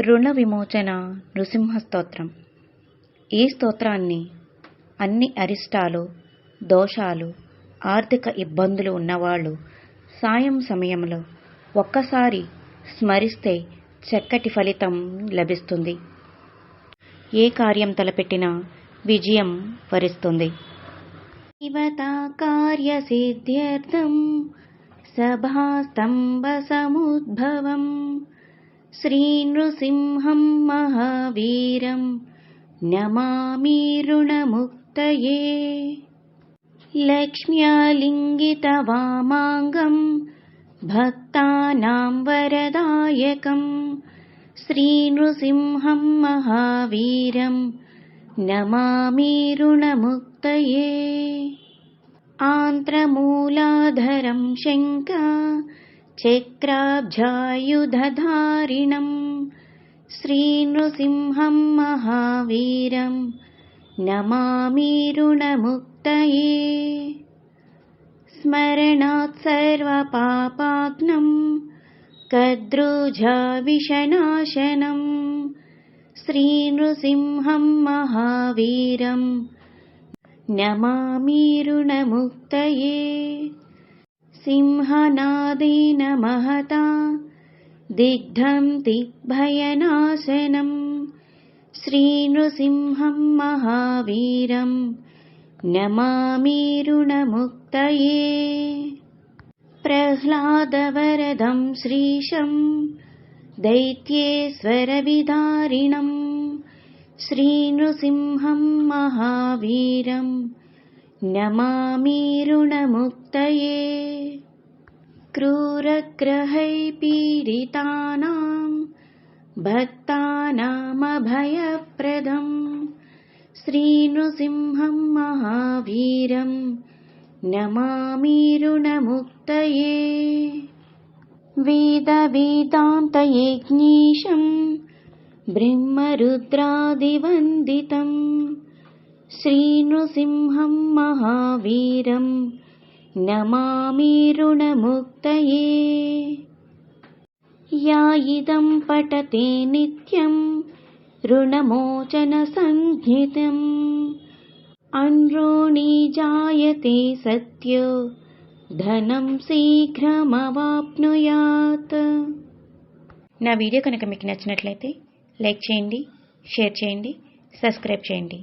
రుణ విమోచన నృసింహస్తోత్రం. ఈ స్తోత్రాన్ని అన్ని అరిష్టాలు దోషాలు ఆర్థిక ఇబ్బందులు ఉన్నవాళ్ళు సాయం సమయంలో ఒక్కసారి స్మరిస్తే చక్కటి ఫలితం లభిస్తుంది. ఏ కార్యం తలపెట్టినా విజయం వరిస్తుంది. దేవతా కార్యసిద్ధ్యర్థం సభాస్తంభసముద్భవం श्रीनृसिंहं महावीरं नमामि ऋणमुक्तये। लक्ष्म्यालिङ्गितवामाङ्गम् भक्तानां वरदायकम् श्रीनृसिंहं महावीरं नमामि ऋणमुक्तये। आन्त्रमूलाधरं शङ्का चक्राब्जायुधधारिणं श्रीनृसिंहं महावीरं नमामि ऋणमुक्तये। स्मरणात् सर्वपापाग्नं कद्रुजाविषनाशनं श्रीनृसिंहं महावीरं नमामि ऋणमुक्तये सिंहनादेन महता दिग्धं दिग्भयनाशनं श्रीनृसिंहं महावीरं नमामि प्रह्लादवरदं श्रीशं दैत्येश्वरविदारिणं श्रीनृसिंहं महावीरं नमामि ऋणमुक्तये। क्रूरग्रहै पीडितानां भक्तानामभयप्रदं। श्रीनृसिंहं महावीरं नमामि ऋणमुक्तये। वेदवेदान्तयज्ञीशं ब्रह्मरुद्रादिवन्दितं श्रीनृसिंहं महावीरं नमामि ऋणमुक्तये या इदं पठते नित्यं ऋणमोचनसंज्ञितम् अनृणी जायते सत्यो ధనం శీఘ్రమవాప్నుయాత్ నా వీడియో కనుక మీకు నచ్చినట్లయితే లైక్ చేయండి షేర్ చేయండి సబ్స్క్రైబ్ చేయండి